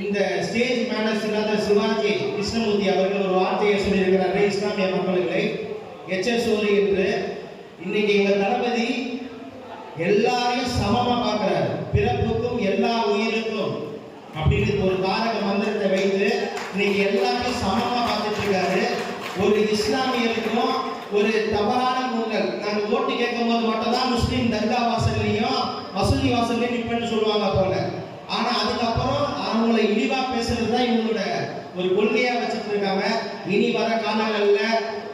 இந்த stage manners இல்லாத சிவாஜி கிருஷ்ணமூர்த்தி அவர்கள் ஒரு வார்த்தையை சொல்லியிருக்கிறார்கள் இஸ்லாமிய மக்களுக்கு எச்எஸ்ஓரி என்று இன்னைக்கு எங்கள் தளபதி எல்லாரையும் சமமாக பார்க்கிறார். பிறப்புக்கும் எல்லா உயிருக்கும் அப்படின்னு ஒரு தாரக மந்திரத்தை வைத்து இன்னைக்கு எல்லாமே சமமாக பார்த்துட்டு இருக்காரு ஒரு இஸ்லாமியருக்கும் ஒரு தவறான நூல்கள். நாங்கள் ஓட்டு கேட்கும் போது மட்டும்தான் முஸ்லீம் தர்கா வாசல்லையும் மசூதி வாசல்லையும் நிற்பேன்னு சொல்லுவாங்க போல. பேசுறது தான் இவங்களோட ஒரு கொள்கையா வச்சுட்டு இருக்காங்க இனி வர காலங்கள்ல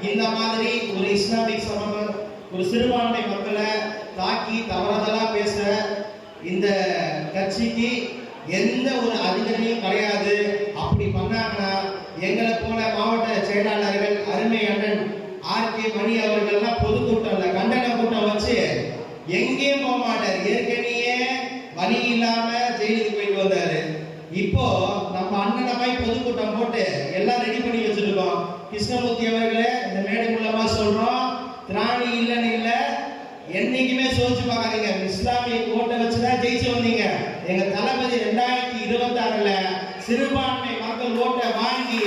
இந்த மாதிரி ஒரு இஸ்லாமிக் சமூகம் ஒரு சிறுபான்மை மக்களை தாக்கி தவறுதலா பேசுற இந்த கட்சிக்கு எந்த ஒரு அதிகாரியும் கிடையாது. அப்படி பண்ணாங்கன்னா எங்களை போல மாவட்ட செயலாளர்கள் அருமை அண்ணன் ஆர் கே மணி அவர்கள்லாம் பொதுக்கூட்டம் கண்டன கூட்டம் வச்சு எங்கேயும் போக மாட்டார். ஏற்கனவே இப்போ நம்ம அண்ணனை போய் பொதுக்கூட்டம் போட்டு எல்லாம் ரெடி பண்ணி வச்சிருக்கோம். கிருஷ்ணமூர்த்தி அவர்களே இந்த மேடை மூலமா சொல்றோம். திராணி இல்லைன்னு இல்லை. என்னைக்குமே சோதிச்சு பார்க்காதீங்க. இஸ்லாமிய கோட்டை வச்சுதான் ஜெயிச்சு வந்தீங்க. எங்க தளபதி ரெண்டாயிரத்தி இருபத்தி ஆறுல சிறுபான்மை மக்கள் ஓட்டை வாங்கி